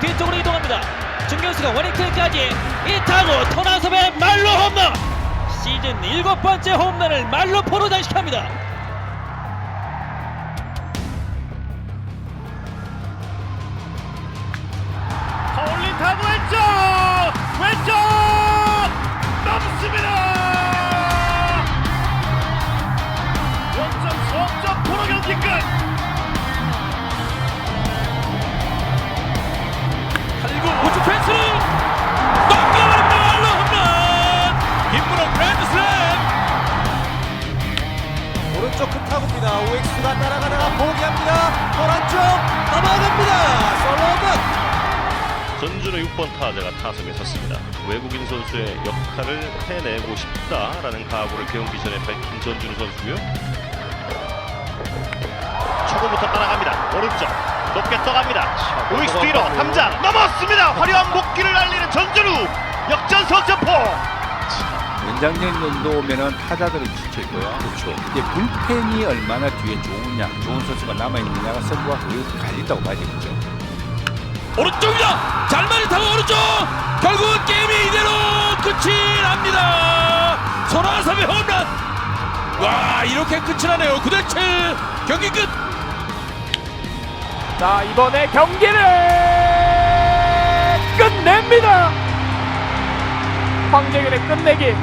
뒤쪽으로 이동합니다. 중견수가 원익트까지 이 타구 터나섭의 말로 홈런. 시즌 일곱 번째 홈런을 말로 포로 장식합니다. 허울린 타구 왼쪽 왼쪽 넘습니다 원점 석점 프로 경기 끝 오엑스가 따라가다가 포기합니다. 오른쪽 넘어갑니다. 솔로몬. 전준우 6번 타자가 타석에 섰습니다. 외국인 선수의 역할을 해내고 싶다라는 각오를 경기 전에 밝힌 전준우 선수고요. 초구부터 따라갑니다. 오른쪽 높게 떠갑니다. 우익수 뒤로 담장 넘었습니다. 화려한 복귀를 날리는 전준우 역전 석점포. 연장전도 오면은 타자들은 지쳐 있고요. 그렇죠. 이제 불펜이 얼마나 뒤에 좋으냐, 좋은 선수가 남아 있느냐가 승부가 거의 갈린다고 봐야 되겠죠. 오른쪽입니다. 잘 맞은 타구 오른쪽. 결국은 게임이 이대로 끝이 납니다. 손아섭의 홈런. 와 이렇게 끝이 나네요. 9대7 경기 끝. 자 이번에 경기를 끝냅니다 황재균의 끝내기